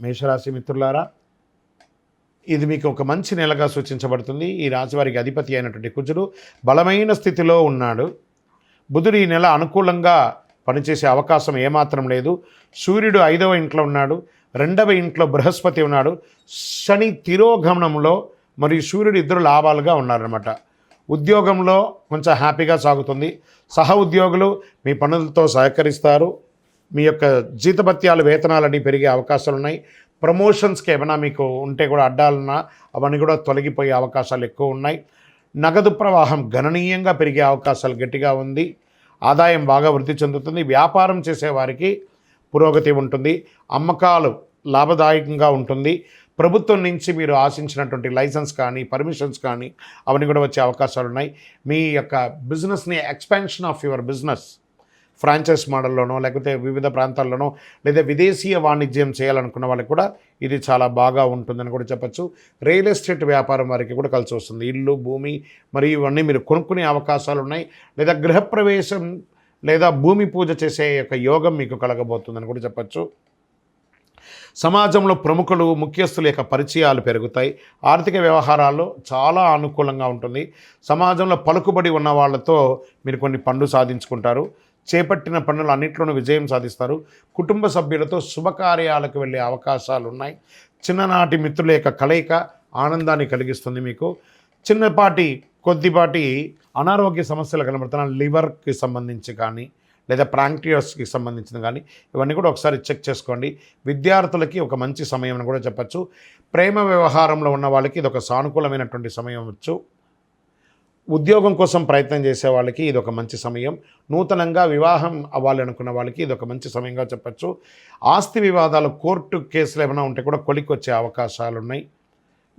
మేషరాశి మిత్రులారా ఇది మీకు ఒక మంచి నెలగా సూచించబడుతుంది. ఈ రాశివారికి అధిపతి అయినటువంటి కుజుడు బలమైన స్థితిలో ఉన్నాడు. బుధుడు ఈ నెల అనుకూలంగా పనిచేసే అవకాశం ఏమాత్రం లేదు. సూర్యుడు ఐదవ ఇంట్లో ఉన్నాడు రెండవ ఇంట్లో బృహస్పతి ఉన్నాడు. శని తిరోగమనంలో మరియు సూర్యుడు ఇద్దరు లాభాలుగా ఉన్నారనమాట ఉద్యోగంలో కొంచెం హ్యాపీగా సాగుతుంది. సహ ఉద్యోగులు మీ పనులతో సహకరిస్తారు. మీ యొక్క జీతభత్యాలు వేతనాలని పెరిగే అవకాశాలు ఉన్నాయి ప్రమోషన్స్కి ఏమైనా మీకు ఉంటే కూడా అడ్డాలన్నా అవన్నీ కూడా తొలగిపోయే అవకాశాలు ఎక్కువ ఉన్నాయి. నగదు ప్రవాహం గణనీయంగా పెరిగే అవకాశాలు గట్టిగా ఉంది. ఆదాయం బాగా వృద్ధి చెందుతుంది. వ్యాపారం చేసేవారికి పురోగతి ఉంటుంది. అమ్మకాలు లాభదాయకంగా ఉంటుంది. ప్రభుత్వం నుంచి మీరు ఆశించినటువంటి లైసెన్స్ కానీ పర్మిషన్స్ కానీ అవన్నీ కూడా వచ్చే అవకాశాలు ఉన్నాయి మీ యొక్క బిజినెస్ని expansion of your business franchise మోడల్లోనో లేకపోతే వివిధ ప్రాంతాల్లోనో లేదా విదేశీయ వాణిజ్యం చేయాలనుకున్న వాళ్ళకి కూడా ఇది చాలా బాగా ఉంటుందని కూడా చెప్పచ్చు. రియల్ ఎస్టేట్ వ్యాపారం వారికి కూడా కలిసి వస్తుంది. ఇల్లు భూమి మరియు ఇవన్నీ మీరు కొనుక్కునే అవకాశాలు ఉన్నాయి. లేదా గృహప్రవేశం లేదా భూమి పూజ చేసే యొక్క యోగం మీకు కలగబోతుందని కూడా చెప్పచ్చు. సమాజంలో ప్రముఖులు ముఖ్యస్తుల యొక్క పరిచయాలు పెరుగుతాయి. ఆర్థిక వ్యవహారాల్లో చాలా అనుకూలంగా ఉంటుంది. సమాజంలో పలుకుబడి ఉన్న వాళ్ళతో మీరు కొన్ని పనులు సాధించుకుంటారు. చేపట్టిన పనులు అన్నింటిలోనూ విజయం సాధిస్తారు. కుటుంబ సభ్యులతో శుభకార్యాలకు వెళ్ళే అవకాశాలు ఉన్నాయి చిన్ననాటి మిత్రుల యొక్క కలయిక ఆనందాన్ని కలిగిస్తుంది మీకు. చిన్నపాటి కొద్దిపాటి అనారోగ్య సమస్యలు కనబడుతున్నాయి. లివర్కి సంబంధించి కానీ లేదా ప్రాంక్టియోస్కి సంబంధించిన కానీ ఇవన్నీ కూడా ఒకసారి చెక్ చేసుకోండి. విద్యార్థులకి ఒక మంచి సమయం అని కూడా చెప్పచ్చు. ప్రేమ వ్యవహారంలో ఉన్న వాళ్ళకి ఇది ఒక సానుకూలమైనటువంటి సమయం వచ్చు ఉద్యోగం కోసం ప్రయత్నం చేసే వాళ్ళకి ఇది ఒక మంచి సమయం. నూతనంగా వివాహం అవ్వాలనుకున్న వాళ్ళకి ఇది ఒక మంచి సమయంగా చెప్పచ్చు. ఆస్తి వివాదాలు కోర్టు కేసులు ఏమైనా ఉంటే కూడా కొలికొచ్చే అవకాశాలు ఉన్నాయి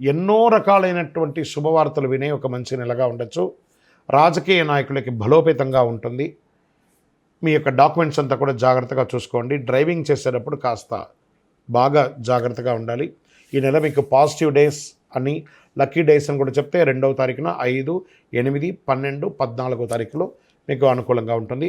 ఎన్నో రకాలైనటువంటి శుభవార్తలు వినే ఒక మంచి నెలగా ఉండొచ్చు. రాజకీయ నాయకులకి బలోపేతంగా ఉంటుంది. మీ యొక్క డాక్యుమెంట్స్ అంతా కూడా జాగ్రత్తగా చూసుకోండి. డ్రైవింగ్ చేసేటప్పుడు కాస్త బాగా జాగ్రత్తగా ఉండాలి. ఈ నెల మీకు పాజిటివ్ డేస్ అని లక్కీ డేస్ అని కూడా చెప్తే రెండవ తారీఖున ఐదు ఎనిమిది పన్నెండు పద్నాలుగో తారీఖులో మీకు అనుకూలంగా ఉంటుంది.